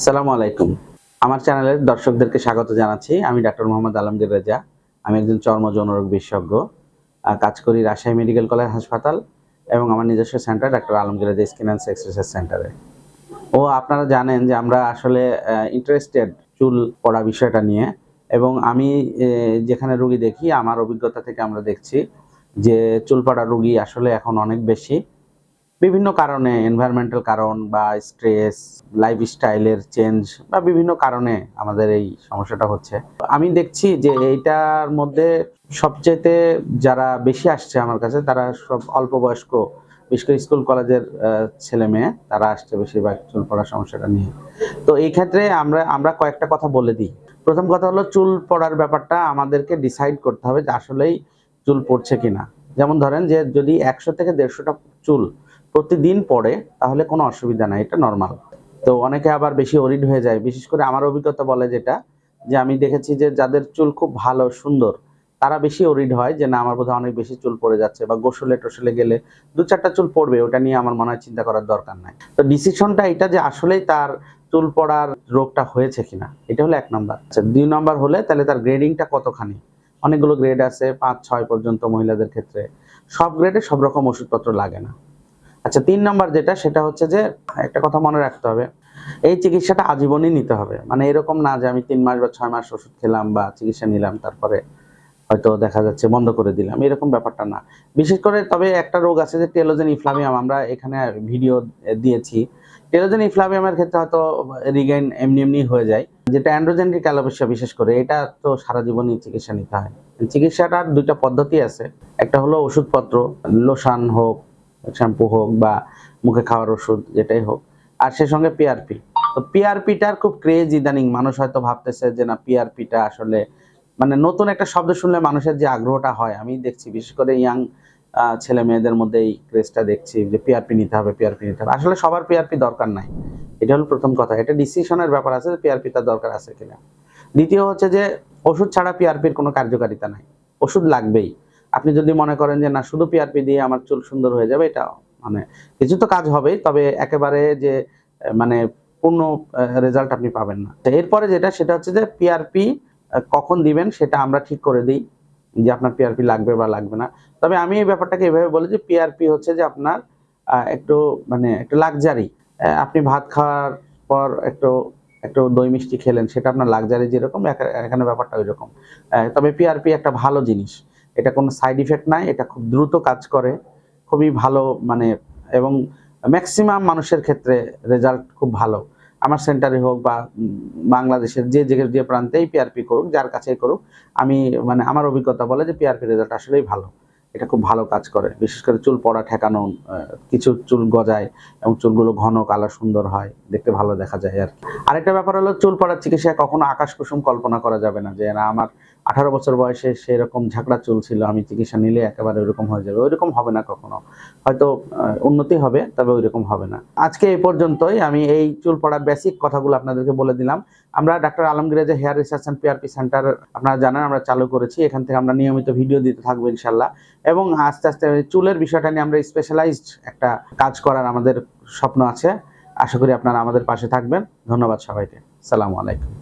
সালামু আলাইকুম। আমার চ্যানেলের দর্শকদেরকে স্বাগত জানাচ্ছি। আমি ডাক্তার মোহাম্মদ আলমগীর রেজা। আমি একজন চর্ম যৌনরোগ বিশেষজ্ঞ কাজ করি রাজশাহী মেডিকেল কলেজ হাসপাতাল এবং আমার নিজস্ব centre doctor Alamgir Reza skin and sex সেন্টারে। ও, আপনারা জানেন যে আমরা আসলে ইন্টারেস্টেড চুল পড়া বিষয়টা নিয়ে এবং আমি যেখানে রুগী দেখি, আমার অভিজ্ঞতা থেকে আমরা দেখছি যে চুল পড়া রুগী আসলে এখন অনেক বেশি। বিভিন্ন কারণে এনভায়রনমেন্টাল কারণ বা স্ট্রেস লাইফস্টাইলের চেঞ্জ বা বিভিন্ন কারণে আমাদের এই সমস্যাটা হচ্ছে। আমি দেখছি যে এইটার মধ্যে সবচেয়ে যারা বেশি আসছে আমার কাছে, তারা সব অল্প বয়স্ক, বিশেষ করে স্কুল কলেজের ছেলে মেয়ে, তারা আসছে বেশিরভাগ চুল পড়ার সমস্যাটা নিয়ে। তো এই ক্ষেত্রে আমরা আমরা কয়েকটা কথা বলে দিই। প্রথম কথা হলো, চুল পড়ার ব্যাপারটা আমাদেরকে ডিসাইড করতে হবে যে আসলেই চুল পড়ছে কিনা। যেমন ধরেন যে যদি একশো থেকে দেড়শোটা চুল প্রতিদিন পড়ে, তাহলে কোনো অসুবিধা নাই, এটা নর্মাল তো অনেকে আবার বেশি অরিড হয়ে যায়, বিশেষ করে আমার অভিজ্ঞতা বলে যেটা, যে আমি দেখেছি যে যাদের চুল খুব ভালো, সুন্দর, তারা বেশি অরিড হয় যে না, আমার বোধহয় অনেক বেশি চুল পড়ে যাচ্ছে বা গোসলে টোসলে গেলে দু চারটা চুল পড়বে, ওটা নিয়ে আমার মনে হয় চিন্তা করার দরকার নাই। তো ডিসিশনটা এটা যে আসলেই তার চুল পড়ার রোগটা হয়েছে কিনা, এটা হলো এক নম্বর আচ্ছা দুই নাম্বার হলে তাহলে তার গ্রেডিংটা কতখানি? অনেকগুলো গ্রেড আছে, পাঁচ, ছয় পর্যন্ত মহিলাদের ক্ষেত্রে। সব গ্রেডে সব রকম ওষুধপত্র লাগে না। আচ্ছা তিন নম্বর যেটা, সেটা হচ্ছে যে, একটা কথা মনে রাখতে হবে, এই চিকিৎসাটা আজীবনই নিতে হবে। মানে এরকম না যে আমি তিন মাস বা ছয় মাস ওষুধ খেলাম বা চিকিৎসা নিলাম, তারপরে হয়তো দেখা যাচ্ছে বন্ধ করে দিলাম, এরকম ব্যাপারটা না। বিশেষ করে তবে একটা রোগ আছে যে, টেলোজেন ইফ্লামিয়াম, আমরা এখানে ভিডিও দিয়েছি। টেলোজেন ইফ্লামিয়ামের ক্ষেত্রে হয়তো রিগেন এমনি এমনি হয়ে যায়। যেটা অ্যান্ড্রোজেন্ট্রিক অ্যালোপেশিয়া বিশেষ করে, এটা তো সারা জীবনই চিকিৎসা নিতে হয়। চিকিৎসাটার দুইটা পদ্ধতি আছে। একটা হলো ওষুধপত্র, লোশান হোক শ্যাম্পু হোক বা মুখে খাওয়ার ওষুধ যেটাই হোক। আর সে সঙ্গে পিআরপি তো পিআরপিটার খুব ক্রেজ ইদানিং মানুষ হয়তো ভাবতেছে যে না পিআরপিটা আসলে মানে নতুন একটা শব্দ শুনলে মানুষের যে আগ্রহটা হয় আমি দেখছি। বিশেষ করে ইয়াং ছেলে মেয়েদের মধ্যে এই ক্রেজটা দেখছি যে পিআরপি নিতে হবে পিআরপি নিতে হবে। আসলে সবার পিআরপি দরকার নাই। এটা হলো প্রথম কথা। এটা ডিসিশনের ব্যাপার আছে পিআরপি তার দরকার আছে কিনা। দ্বিতীয় হচ্ছে যে, ওষুধ ছাড়া পিআরপির কোনো কার্যকারিতা নাই। ওষুধ লাগবেই। আপনি যদি মনে করেন যে, না, শুধু পিআরপি দিয়ে আমার চুল সুন্দর হয়ে যাবে, এটা মানে কিছু তো কাজ হবেই, তবে একেবারে যে মানে পূর্ণ রেজাল্ট আপনি পাবেন না। এরপরে যেটা, সেটা হচ্ছে যে পিআরপি কখন দিবেন সেটা আমরা ঠিক করে দিই, যে আপনার পিআরপি লাগবে বা লাগবে না। তবে আমি এই ব্যাপারটাকে এভাবে বলি যে পিআরপি হচ্ছে যে, আপনার একটু মানে একটু লাক্সারি আপনি ভাত খাওয়ার পর একটু একটু দই মিষ্টি খেলেন, সেটা আপনার লাক্সারি যেরকম এখানে ব্যাপারটা ওই রকম তবে পিআরপি একটা ভালো জিনিস। এটা কোনো সাইড ইফেক্ট নাই, এটা খুব দ্রুত কাজ করে, খুবই ভালো মানে এবং ম্যাক্সিমাম মানুষের ক্ষেত্রে রেজাল্ট খুব ভালো। আমার সেন্টারে হোক বা বাংলাদেশের যে যে যে প্রান্তেই পিআরপি করুক, যার কাছেই করুক, আমি মানে আমার অভিজ্ঞতা বলে যে পিআরপি রেজাল্ট আসলেই ভালো। এটা খুব ভালো কাজ করে। বিশেষ করে চুল পড়া, ঠেকানো কিছু চুল গজায় এবং চুলগুলো ঘন কালো সুন্দর হয়, দেখতে ভালো দেখা যায় আর কি। আরেকটা ব্যাপার হলো, চুল পড়ার চিকিৎসা কখনো আকাশ কুসুম কল্পনা করা যাবে না যে, না, আমার আঠারো বছর বয়সে সেরকম ঝাঁকড়া চুল ছিল, আমি চিকিৎসা নিলে একেবারে ওইরকম হয়ে যাবে। ওইরকম হবে না কখনো। হয়তো উন্নতি হবে, তবে ওইরকম হবে না। আজকে এই পর্যন্তই। আমি এই চুল পড়ার বেসিক কথাগুলো আপনাদেরকে বলে দিলাম। আমরা ডাক্তার আলমগীরা যে hair research and PRP centre, আপনারা জানেন, আমরা চালু করেছি। এখান থেকে আমরা নিয়মিত ভিডিও দিতে থাকব ইনশাল্লাহ এবং আস্তে আস্তে চুলের বিষয়টা নিয়ে আমরা স্পেশালাইজড একটা কাজ করার আমাদের স্বপ্ন আছে। আশা করি আপনারা আমাদের পাশে থাকবেন। ধন্যবাদ সবাইকে। সালামু আলাইকুম।